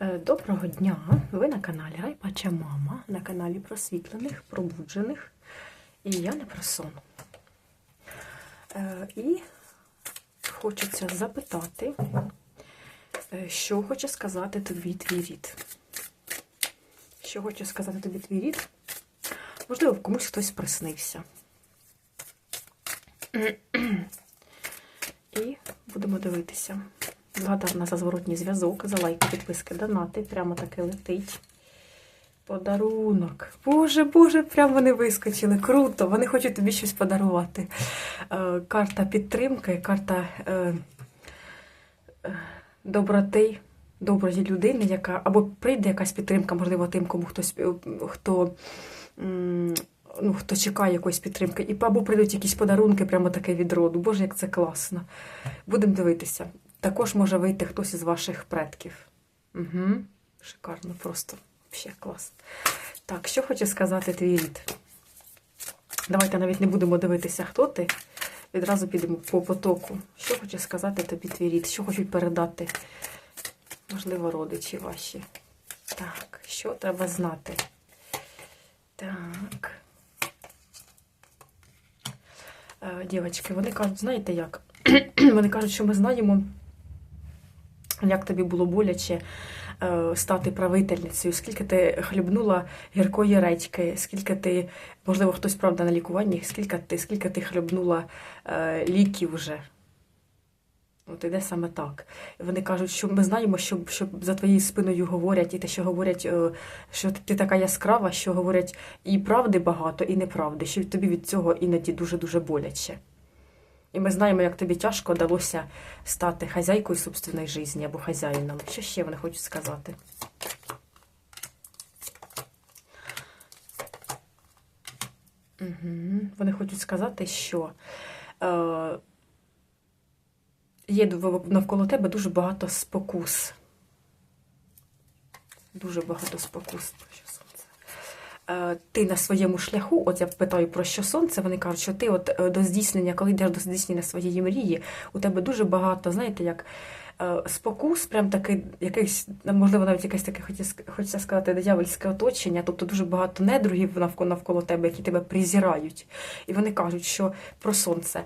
Е, Доброго дня! Ви на каналі Райпача Мама, на каналі просвітлених, пробуджених. І я не про сон. Е, І хочеться запитати, е, що хоче сказати тобі твій рід. Що хоче сказати тобі твій рід? Можливо, комусь хтось приснився. І будемо дивитися. Благодарна за зворотній зв'язок, за лайки, підписки, донати. Прямо таки летить. Подарунок. Боже, Боже, прямо вони вискочили. Круто! Вони хочуть тобі щось подарувати. Е, карта підтримки, карта е, е, доброти, доброї людини, яка або прийде якась підтримка, можливо, тим, кому хтось хто. Ну, хто чекає якоїсь підтримки, і або прийдуть якісь подарунки прямо таке від роду. Боже, як це класно. Будемо дивитися. Також може вийти хтось із ваших предків. Угу. Шикарно, просто взагалі клас. Так, що хоче сказати твій рід? Давайте навіть не будемо дивитися, хто ти. Відразу підемо по потоку. Що хоче сказати тобі твій рід? Що хочуть передати? Можливо, родичі ваші. Так, що треба знати? Так. Е, Дівчатки, вони кажуть, знаєте як? вони кажуть, що ми знаємо, як тобі було боляче е, стати правительницею, скільки ти хлібнула гіркої редьки, скільки ти, можливо, хтось правда на лікуванні, скільки ти, скільки ти хлібнула е, ліків вже. От іде саме так. Вони кажуть, що ми знаємо, що, що за твоєю спиною говорять, і те, що говорять, е, що ти така яскрава, що говорять і правди багато, і неправди, що тобі від цього іноді дуже-дуже боляче. І ми знаємо, як тобі тяжко вдалося стати хазяйкою собственної житті або хазяїном. Що ще вони хочуть сказати? Угу. Вони хочуть сказати, що е, є навколо тебе дуже багато спокус. Дуже багато спокус. Е, Ти на своєму шляху, от я питаю про що сонце, вони кажуть, що ти от е, до здійснення, коли йдеш до здійснення своєї мрії, у тебе дуже багато, знаєте, як е, спокус, прям такий, якийсь, можливо, навіть якесь таке, хочеться сказати, диявольське оточення, тобто дуже багато недругів навколо, навколо тебе, які тебе презирають. І вони кажуть, що про сонце.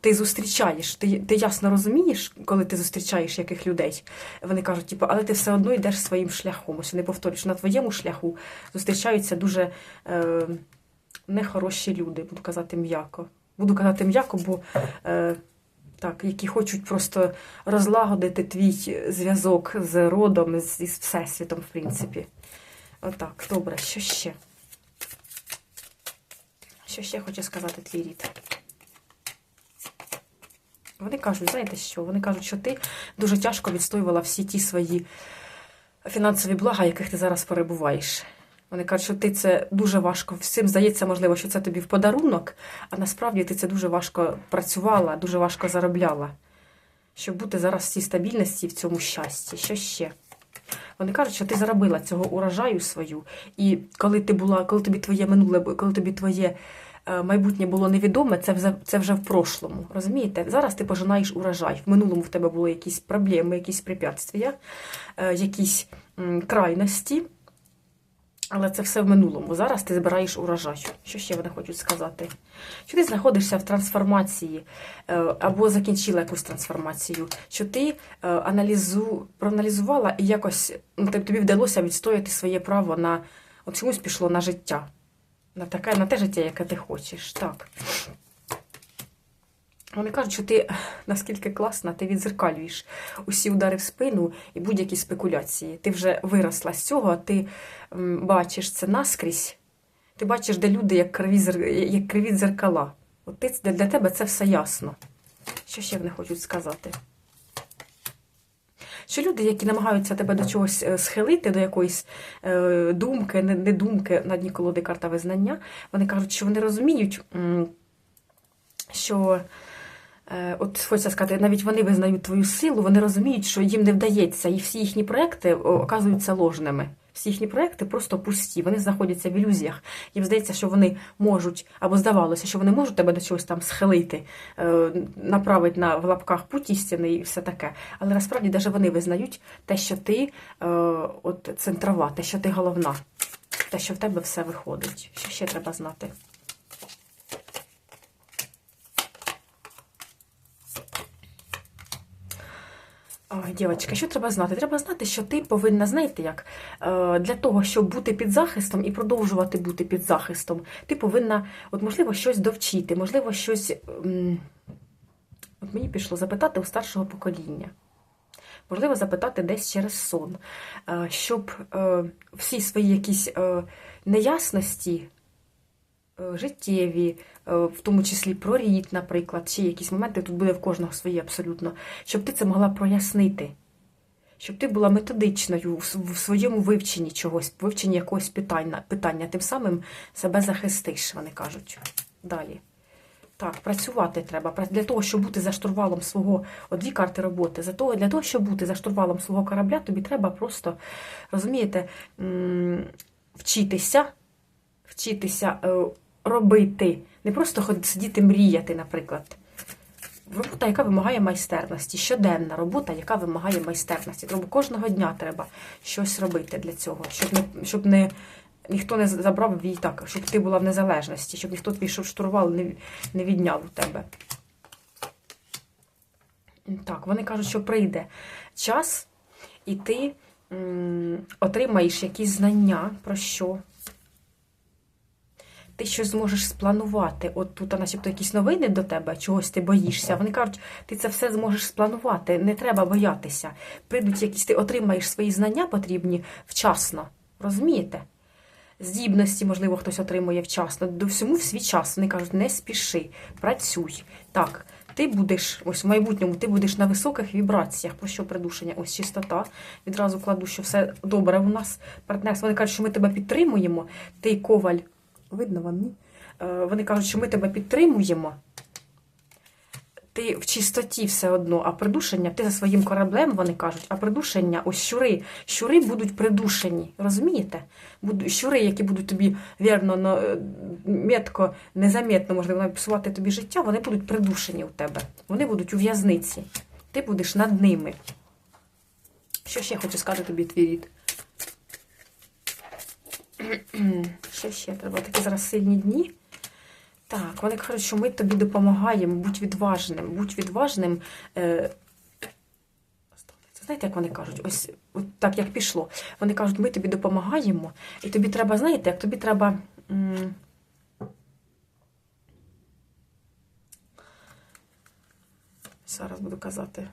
Ти зустрічаєш, ти, ти ясно розумієш, коли ти зустрічаєш яких людей. Вони кажуть, типу, але ти все одно йдеш своїм шляхом. Ось не повторюєш, на твоєму шляху зустрічаються дуже е, нехороші люди, буду казати м'яко. Буду казати м'яко, бо е, так, які хочуть просто розлагодити твій зв'язок з родом, з, із всесвітом, в принципі. Отак, добре, що ще? Що ще хоче сказати твій рід? Вони кажуть, знаєте що? Вони кажуть, що ти дуже тяжко відстоювала всі ті свої фінансові блага, яких ти зараз перебуваєш. Вони кажуть, що ти це дуже важко. Всім здається, можливо, що це тобі в подарунок, а насправді ти це дуже важко працювала, дуже важко заробляла, щоб бути зараз в цій стабільності в цьому щасті. Що ще? Вони кажуть, що ти заробила цього урожаю свою, і коли ти була, коли тобі твоє минуле, коли тобі твоє майбутнє було невідоме, це вже, це вже в прошлому. Розумієте? Зараз ти пожинаєш урожай. В минулому в тебе були якісь проблеми, якісь препятствия, е, якісь крайності. Але це все в минулому. Зараз ти збираєш урожай. Що ще вони хочуть сказати? Що ти знаходишся в трансформації е, або закінчила якусь трансформацію, що ти е, аналізу, проаналізувала і якось ну, тобі вдалося відстояти своє право на от чомусь пішло на життя. На таке, на те життя, яке ти хочеш. Так. Вони кажуть, що ти наскільки класна, ти відзеркалюєш усі удари в спину і будь-які спекуляції. Ти вже виросла з цього, ти м, бачиш це наскрізь. Ти бачиш, де люди як криві, як криві дзеркала. От ти, для тебе це все ясно. Що ще вони хочуть сказати? Що люди, які намагаються тебе до чогось е, схилити, до якоїсь е, думки, не, думки на дні колоди карта визнання, вони кажуть, що вони розуміють, що Е, От хочеться сказати, навіть вони визнають твою силу, вони розуміють, що їм не вдається, і всі їхні проекти оказуються ложними. Всі їхні проекти просто пусті. Вони знаходяться в ілюзіях. Їм здається, що вони можуть, або здавалося, що вони можуть тебе до чогось там схилити, е, направити на в лапках путь істини і все таке. Але насправді навіть вони визнають те, що ти е, от центрова, те, що ти головна, те, що в тебе все виходить. Що ще треба знати? Ой, дівчатка, що треба знати? Треба знати, що ти повинна, знаєте, як е, для того, щоб бути під захистом і продовжувати бути під захистом, ти повинна, от можливо, щось довчити, можливо, щось. От мені пішло запитати у старшого покоління. Можливо, запитати десь через сон, е, щоб е, всі свої якісь неясності життєві, е, в тому числі про рід, наприклад, чи якісь моменти, тут буде в кожного свої абсолютно, щоб ти це могла прояснити. Щоб ти була методичною в своєму вивченні чогось, вивченні якогось питання, питання, тим самим себе захистиш, вони кажуть. Далі. Так, працювати треба. Для того, щоб бути за штурвалом свого, от дві карти роботи. Для того, щоб бути за штурвалом свого корабля, тобі треба просто, розумієте, вчитися, вчитися е, робити. Не просто ходити, сидіти, мріяти, наприклад. Робота, яка вимагає майстерності, щоденна робота, яка вимагає майстерності. Тому кожного дня треба щось робити для цього, щоб не, щоб не ніхто не забрав її так, щоб ти була в незалежності, щоб ніхто твій штурвал не, не відняв у тебе. Так, вони кажуть, що прийде час, і ти м, отримаєш якісь знання про що. Ти щось зможеш спланувати. От тут, начебто, якісь новини до тебе, чогось ти боїшся. Вони кажуть, ти це все зможеш спланувати, не треба боятися. Прийдуть якісь, ти отримаєш свої знання потрібні вчасно. Розумієте? Здібності, можливо, хтось отримує вчасно. До всьому в свій час. Вони кажуть, не спіши, працюй. Так, ти будеш, ось в майбутньому, ти будеш на високих вібраціях. Про що придушення? Ось чистота. Відразу кладу, що все добре у нас. Партнерство. Вони кажуть, що ми тебе підтримуємо. Ти коваль. Видно вам, ні? Е, Вони кажуть, що ми тебе підтримуємо. Ти в чистоті все одно, а придушення, ти за своїм кораблем, вони кажуть, а придушення, ось щури. Щури будуть придушені. Розумієте? Буду- Щури, які будуть тобі вірно, но, е, метко, незаметно, можливо, псувати тобі життя, вони будуть придушені у тебе. Вони будуть у в'язниці. Ти будеш над ними. Що ще хочу сказати тобі, твій рід? Що ще треба? Такі зараз сильні дні. Так, вони кажуть, що ми тобі допомагаємо, будь відважним, будь відважним. Е... Знаєте, як вони кажуть? Ось от так як пішло. Вони кажуть, ми тобі допомагаємо, і тобі треба, знаєте, як тобі треба. м, Зараз буду казати.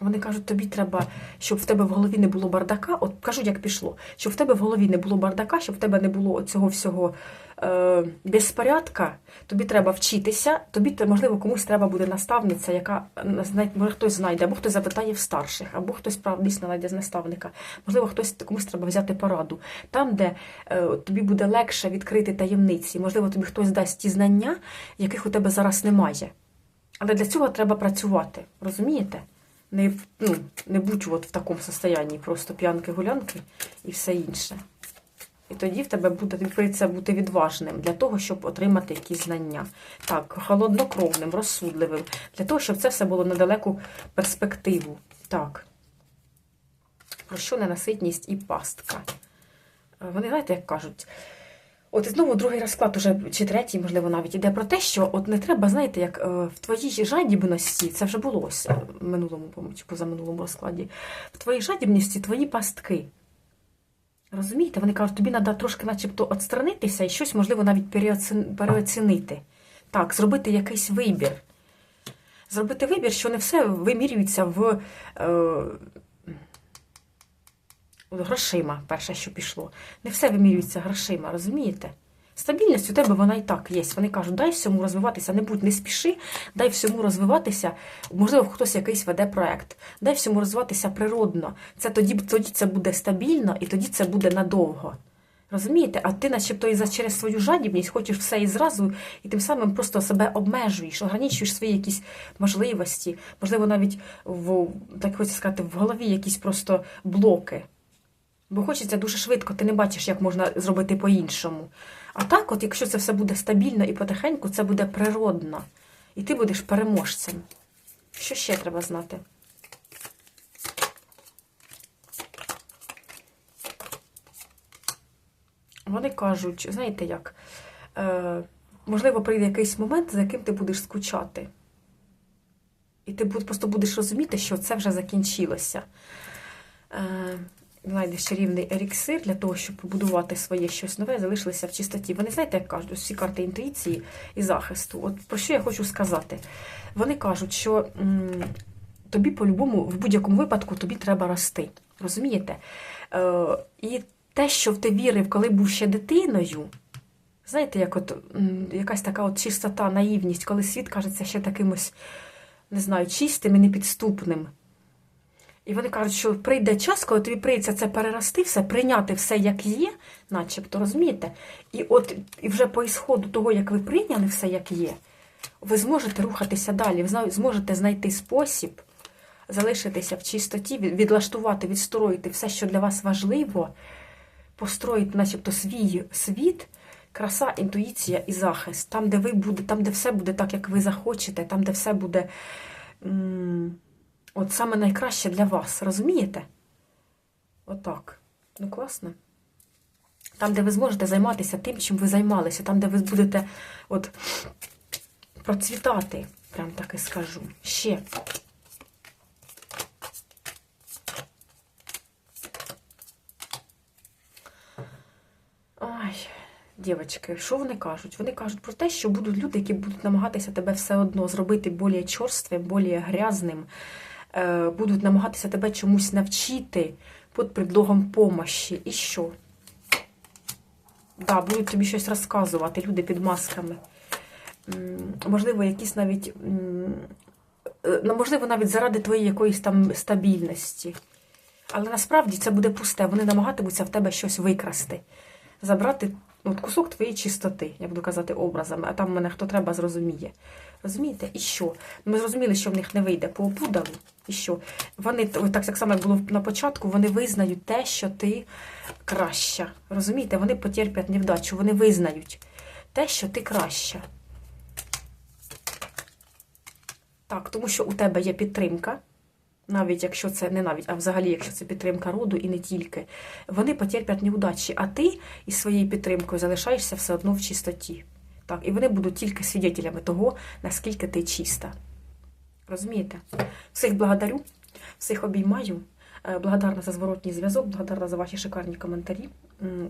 Вони кажуть, тобі треба, щоб в тебе в голові не було бардака. От кажуть, як пішло, щоб в тебе в голові не було бардака, щоб в тебе не було цього всього е, безпорядка. Тобі треба вчитися. Тобі можливо, комусь треба буде наставниця, яка е, може хтось знайде, або хтось запитає в старших, або хтось прав дійсно знайде з наставника. Можливо, хтось комусь треба взяти пораду. Там, де е, тобі буде легше відкрити таємниці, можливо, тобі хтось дасть ті знання, яких у тебе зараз немає. Але для цього треба працювати, розумієте? Не, ну, не будь от в такому состоянні, просто п'янки-гулянки і все інше. І тоді в тебе буде прийдеться бути відважним для того, щоб отримати якісь знання. Так, холоднокровним, розсудливим, для того, щоб це все було на далеку перспективу. Так. Про що ненаситність і пастка? Е, Вони, знаєте, як кажуть, От і знову другий розклад, уже чи третій, можливо, навіть іде про те, що от не треба, знаєте, як е, в твоїй жадібності, це вже було ось е, в минулому, чи позаминулому розкладі, в твоїй жадібності твої пастки. Розумієте, вони кажуть, тобі треба трошки начебто отстранитися і щось, можливо, навіть переоцін- переоцінити. Так, зробити якийсь вибір. Зробити вибір, що не все вимірюється в. Грошима, перше, що пішло. Не все вимірюється грошима, розумієте? Стабільність у тебе вона і так є. Вони кажуть, дай всьому розвиватися, не будь не спіши, дай всьому розвиватися. Можливо, хтось якийсь веде проект. Дай всьому розвиватися природно. Це тоді, тоді це буде стабільно і тоді це буде надовго. Розумієте? А ти, начебто, і за через свою жадібність хочеш все і зразу, і тим самим просто себе обмежуєш, ограничуєш свої якісь можливості, можливо, навіть в так хочу сказати, в голові якісь просто блоки. Бо хочеться дуже швидко, ти не бачиш, як можна зробити по-іншому. А так, от якщо це все буде стабільно і потихеньку, це буде природно. І ти будеш переможцем. Що ще треба знати? Вони кажуть, знаєте як, е, можливо, прийде якийсь момент, за яким ти будеш скучати. І ти просто будеш розуміти, що це вже закінчилося. Е, знайдеш чарівний еліксир для того, щоб побудувати своє щось нове, залишилися в чистоті. Вони знаєте, як кажуть, всі карти інтуїції і захисту. От про що я хочу сказати? Вони кажуть, що м, тобі по-любому, в будь-якому випадку, тобі треба рости. Розумієте? Е, і те, що ти вірив, коли був ще дитиною, знаєте, як от якась така от чистота, наївність, коли світ кажеться ще таким ось, не знаю, чистим і непідступним. І вони кажуть, що прийде час, коли тобі прийдеться це перерости, все, прийняти все як є, начебто, розумієте? І от і вже по ісходу того, як ви прийняли все як є, ви зможете рухатися далі, ви зможете знайти спосіб залишитися в чистоті, відлаштувати, відстроїти все, що для вас важливо, построїти, начебто, свій світ, краса, інтуїція і захист. Там, де ви будете, там, де все буде так, як ви захочете, там, де все буде. м, От саме найкраще для вас, розумієте? Отак. Ну, класно. Там, де ви зможете займатися тим, чим ви займалися, там, де ви будете от, процвітати, прям так і скажу. Ще. Ой, дівчатки, що вони кажуть? Вони кажуть про те, що будуть люди, які будуть намагатися тебе все одно зробити більш чорствим, більш грязним, будуть намагатися тебе чомусь навчити під предлогом помощі. І що? Да, будуть тобі щось розказувати, люди під масками. Можливо, якісь навіть, е, ну, можливо, навіть заради твоєї якоїсь там стабільності. Але насправді це буде пусте. Вони намагатимуться в тебе щось викрасти, забрати от кусок твоєї чистоти, я буду казати образами, а там мене хто треба зрозуміє. Розумієте? І що? Ми зрозуміли, що в них не вийде по опудалу. І що? Вони так, як було на початку, вони визнають те, що ти краща. Розумієте? Вони потерпять невдачу, вони визнають те, що ти краща. Так, тому що у тебе є підтримка, навіть якщо це не навіть, а взагалі, якщо це підтримка роду і не тільки, вони потерпять неудачі, а ти із своєю підтримкою залишаєшся все одно в чистоті. Так, і вони будуть тільки свідетелями того, наскільки ти чиста. Розумієте? Всіх благодарю, всіх обіймаю. Е, Благодарна за зворотній зв'язок, благодарна за ваші шикарні коментарі.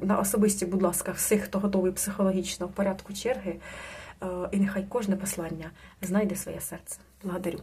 На особисті, будь ласка, всіх, хто готовий психологічно в порядку черги. Е, І нехай кожне послання знайде своє серце. Благодарю.